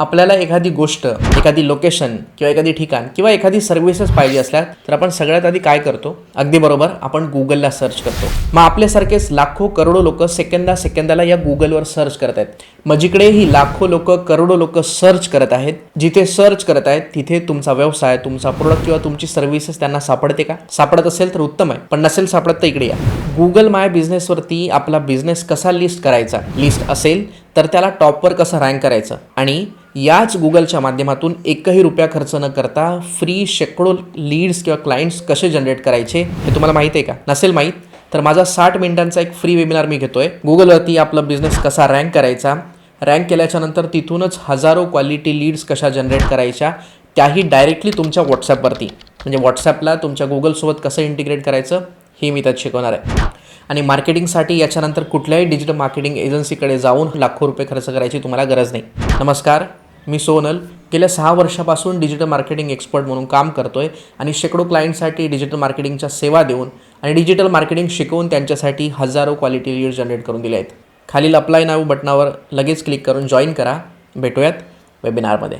आपल्याला एखादी गोष्ट एखादी लोकेशन किंवा एखादी ठिकाण किंवा एखादी सर्व्हिसेस पाहिजे असल्या तर आपण सगळ्यात आधी काय करतो? अगदी बरोबर आपण गुगलला सर्च करतो. मग आपल्यासारखेच लाखो करोडो लोक सेकंदा सेकंदाला या गुगलवर सर्च करत आहेत. मग जिकडे ही लाखो लोक करोडो लोक सर्च करत आहेत जिथे सर्च करत आहेत तिथे तुमचा व्यवसाय तुमचा प्रोडक्ट किंवा तुमची सर्व्हिसेस त्यांना सापडते का? सापडत असेल तर उत्तम आहे पण नसेल सापडत तर इकडे या. गुगल माय बिझनेसवरती आपला बिझनेस कसा लिस्ट करायचा? लिस्ट असेल तर त्याला टॉपवर कसं रँक करायचं? आणि याच गुगलच्या माध्यमातून एकही रुपया खर्च न करता फ्री शेकडो लीड्स किंवा क्लायंट्स कसे जनरेट करायचे हे तुम्हाला माहीत आहे का? नसेल माहीत तर माझा साठ मिनिटांचा एक फ्री वेबिनार मी घेतोय. गुगलवरती आपला बिझनेस कसा रँक करायचा? रँक केल्याच्यानंतर तिथूनच हजारो क्वालिटी लीड्स कशा जनरेट करायच्या? त्याही डायरेक्टली तुमच्या व्हॉट्सॲपवरती म्हणजे व्हॉट्सॲपला तुमच्या गुगलसोबत कसं इंटिग्रेट करायचं? हे मी त्यात शिकवणार आहे. आणि मार्केटिंगसाठी याच्यानंतर कुठल्याही डिजिटल मार्केटिंग एजन्सीकडे जाऊन लाखो रुपये खर्च करायची तुम्हाला गरज नाही. नमस्कार. मी सोनल. गेल्या सहा वर्षापासून डिजिटल मार्केटिंग एक्सपर्ट म्हणून काम करतो आहे आणि शेकडो क्लायंटसाठी डिजिटल मार्केटिंगच्या सेवा देऊन आणि डिजिटल मार्केटिंग शिकवून त्यांच्यासाठी हजारो क्वालिटी लीड जनरेट करून दिले आहेत. खालील अप्लाय नाव बटनावर लगेच क्लिक करून जॉईन करा. भेटूयात वेबिनारमध्ये